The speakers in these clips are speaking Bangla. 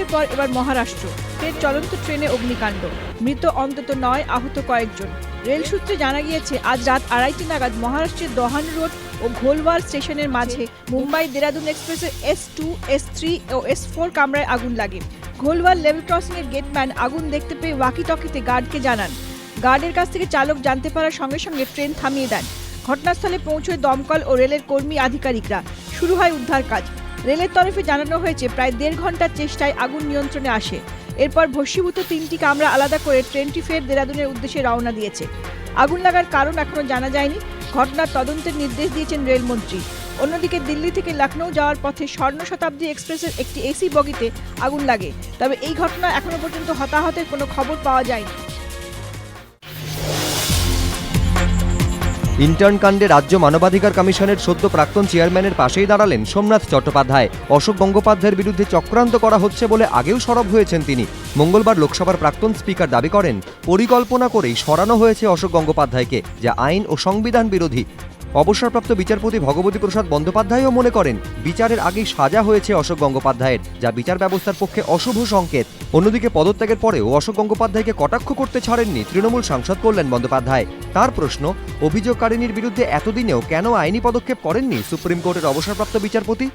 উত্তরপ্রদেশের পর এবার মহারাষ্ট্র। ফের চলন্ত ট্রেনে অগ্নিকাণ্ড। মৃত অন্তত নয়, আহত কয়েকজন। রেল সূত্রে জানা গিয়েছে, আজ রাত আড়াইটি নাগাদ মহারাষ্ট্রের দহান রোড ও ঘোলওয়ার স্টেশনের মাঝে মুম্বাই দেরাদুন এক্সপ্রেসের এস টু, এস থ্রি ও এস ফোর কামরায় আগুন লাগে। ঘোলওয়ার লেভেল ক্রসিং এর গেটম্যান আগুন দেখতে পেয়ে ওয়াকি টকিতে গার্ডকে জানান। গার্ডের কাছ থেকে চালক জানতে পারার সঙ্গে সঙ্গে ট্রেন থামিয়ে দেন। ঘটনাস্থলে পৌঁছয় দমকল ও রেলের কর্মী আধিকারিকরা। শুরু হয় উদ্ধার কাজ। রেলের তরফে জানানো হয়েছে, প্রায় দেড় ঘণ্টার চেষ্টায় আগুন নিয়ন্ত্রণে আসে। এরপর ভস্মীভূত তিনটি কামরা আলাদা করে ট্রেনটি ফের দেরাদুনের উদ্দেশ্যে রওনা দিয়েছে। আগুন লাগার কারণ এখনও জানা যায়নি। ঘটনার তদন্তের নির্দেশ দিয়েছেন রেলমন্ত্রী। অন্যদিকে দিল্লি থেকে লখনৌ যাওয়ার পথে স্বর্ণ শতাব্দী এক্সপ্রেসের একটি এসি বগিতে আগুন লাগে। তবে এই ঘটনা এখনও পর্যন্ত হতাহতের কোনো খবর পাওয়া যায়নি। ইন্টার্ন কাণ্ডে রাজ্য মানবাধিকার কমিশনের সদ্য প্রাক্তন চেয়ারম্যানের পাশেই দাঁড়ালেন সোমনাথ চট্টোপাধ্যায়। অশোক গঙ্গোপাধ্যায়ের বিরুদ্ধে চক্রান্ত করা হচ্ছে বলে আগেও সরব হয়েছেন তিনি। মঙ্গলবার লোকসভার প্রাক্তন স্পিকার দাবি করেন, পরিকল্পনা করেই সরানো হয়েছে অশোক গঙ্গোপাধ্যায়কে, যা আইন ও সংবিধান বিরোধী। অবসরপ্রাপ্ত বিচারপতি ভগবতী প্রসাদ বন্দ্যোপাধ্যায়ও মনে করেন, বিচারের আগেই সাজা হয়েছে অশোক গঙ্গোপাধ্যায়ের, যা বিচার ব্যবস্থার পক্ষে অশুভ সংকেত। অন্যদিকে পদত্যাগের পরেও অশোক গঙ্গোপাধ্যায়কে কটাক্ষ করতে ছাড়েননি তৃণমূল সাংসদ কল্যাণ বন্দ্যোপাধ্যায়। তার প্রশ্ন অভিযোগকারিনীর বিরুদ্ধে এতদিনেও কেন আইনি পদক্ষেপ করেননি সুপ্রিম কোর্টের অবসরপ্রাপ্ত বিচারপতি?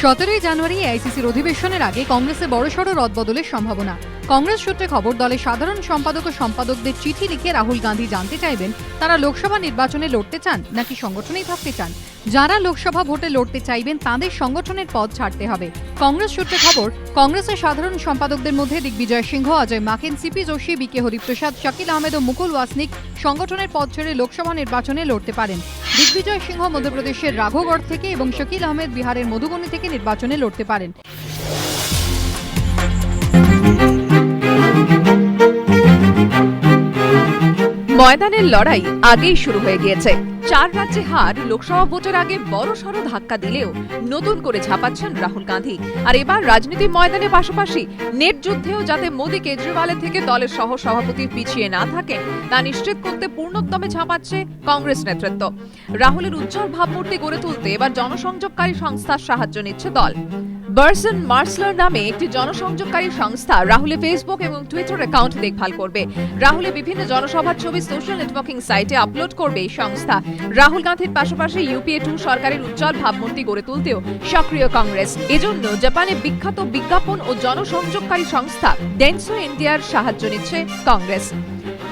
সতেরোই জানুয়ারি আইসিসির অধিবেশনের আগে কংগ্রেসে বড়সড় রদবদলের সম্ভাবনা। কংগ্রেস সূত্রে খবর, দলের সাধারণ সম্পাদক ও সম্পাদকদের চিঠি লিখে রাহুল গান্ধী জানতে চাইবেন, তারা লোকসভা নির্বাচনে লড়তে চান নাকি সংগঠনেই থাকতে চান? যারা লোকসভা ভোটে লড়তে চাইবেন, তাদের সংগঠনের পদ ছাড়তে হবে। কংগ্রেস সূত্রে খবর, কংগ্রেসের সাধারণ সম্পাদকদের মধ্যে Digvijaya Singh, Ajay Maken C P Joshi B K Hariprasad, Shakeel Ahmed ও মুকুল ওয়াসনিক সংগঠনের পদ ছেড়ে লোকসভা নির্বাচনে লড়তে পারেন। দিগ্বিজয় সিংহ মধ্যপ্রদেশের রাঘগড় থেকে এবং শকিল আহমেদ বিহারের মধুবনী থেকে নির্বাচনে লড়তে পারেন। ময়দানের লড়াই আগেই শুরু হয়ে গিয়েছে। চার রাজ্যে হার, লোকসভা ভোটের আগে বড় সড় ধাক্কা দিলেও নতুন করে ঝাঁপাচ্ছেন রাহুল গান্ধী। আর এবার রাজনীতি ময়দানের পাশাপাশি নেট যুদ্ধেও যাতে মোদী কেজরিওয়ালের থেকে দলের সহ সভাপতি পিছিয়ে না থাকেন, তা নিশ্চিত করতে পূর্ণোদ্যমে ঝাঁপাচ্ছে কংগ্রেস নেতৃত্ব। রাহুলের উজ্জ্বল ভাবমূর্তি গড়ে তুলতে এবার জনসংযোগকারী সংস্থার সাহায্য নিচ্ছে দল। বার্সন মার্সলার নামে একটি জনসংযোগকারী সংস্থা রাহুলের ফেসবুক এবং টুইটার অ্যাকাউন্ট দেখভাল করবে। রাহুলের বিভিন্ন জনসভার ছবি সোশ্যাল নেটওয়ার্কিং সাইটে আপলোড করবে এই সংস্থা। রাহুল গান্ধীর পাশাপাশি ইউপিএ টু সরকারের উজ্জ্বল ভাবমূর্তি গড়ে তুলতেও সক্রিয় কংগ্রেস। এজন্য জাপানে বিখ্যাত বিজ্ঞাপন ও জনসংযোগকারী সংস্থা ডেন্সো ইন্ডিয়ার সাহায্য নিচ্ছে কংগ্রেস।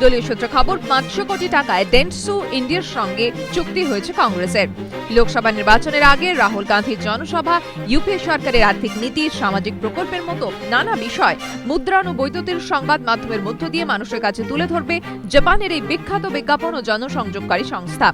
দলীয় সূত্র খবর, পাঁচশো কোটি টাকায় ডেন্টসু ইন্ডিয়ার সঙ্গে চুক্তি হয়েছে কংগ্রেসের। লোকসভা নির্বাচনের আগে রাহুল গান্ধীর জনসভা ইউপিএ সরকারের আর্থিক নীতি, সামাজিক প্রকল্পের মতো নানা বিষয় মুদ্রাণ ও বৈদ্যুতিক সংবাদ মাধ্যমের মধ্য দিয়ে মানুষের কাছে তুলে ধরবে জাপানের এই বিখ্যাত বিজ্ঞাপন ও জনসংযোগকারী সংস্থা।